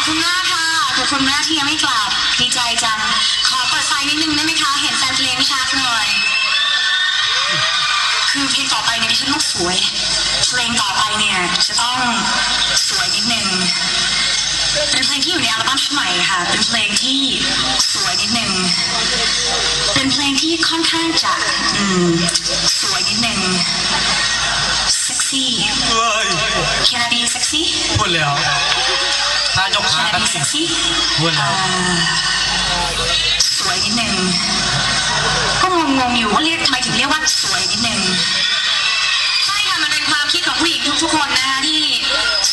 อบคุณมากค่ะ ขอบคุณมากที่ยังไม่กลับ ดีใจจัง ขอเปิดไฟนิดนึงได้ไหมคะ เห็นแฟนเพลงไม่ชัดหน่อย คือเพลงต่อไปเนี่ยดิฉันต้องสวย เพลงต่อไปเนี่ยจะต้องสวยนิดนึง เป็นเพลงที่อยู่ในอัลบั้มชุดใหม่ค่ะ เป็นเพลงที่สวยนิดนึง เป็นเพลงที่ค่อนข้างจะอืมสวยนิดนึง เซ็กซี่ เฮ้ย Can I be sexy พูดแล้ว กัน be sexy พูดแล้วสวยนิดนึงก็งงๆอยู่ว่าเรียกทำไมถึงเรียกว่าสวยนิดนึงใช่ค่ะมันเป็นความคิดของผู้หญิงทุกๆคนนะคะที่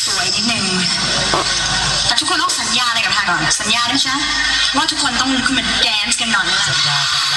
สวยนิดนึงแต่ทุกคนต้องสัญญาอะไรกับทางก่อนสัญญาด้วยใช่ไหมว่าทุกคนต้องลุกขึ้นมาแดนซ์กันหน่อยนะสัญญาสัญญา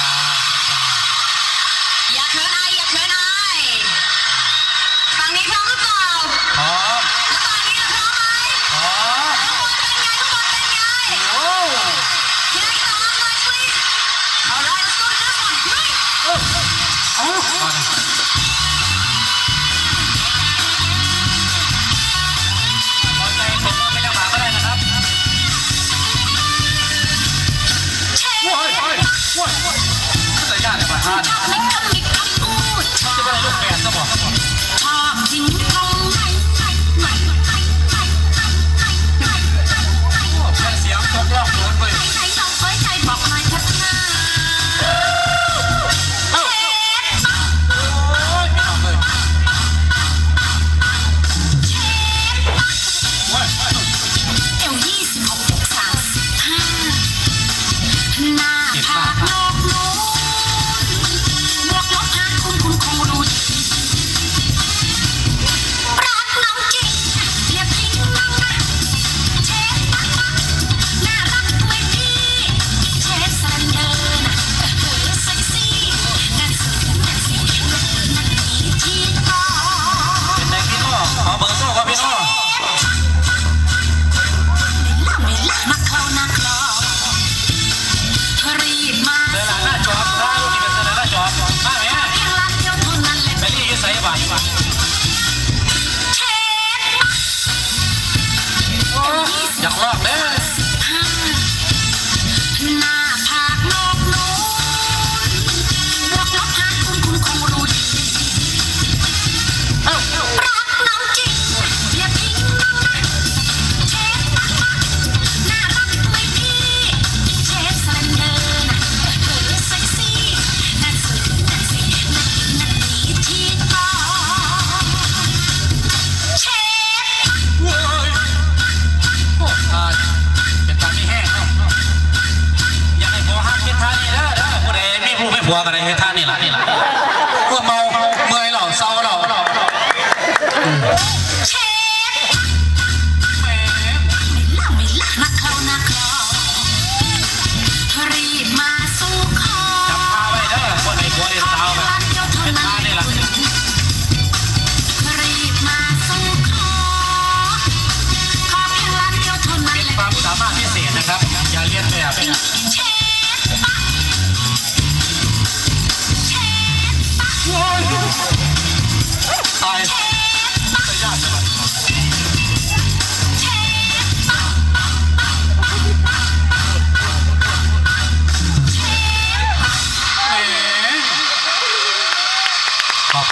Buah mereka.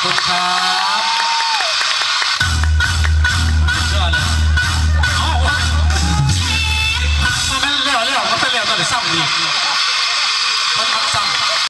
คุณครับ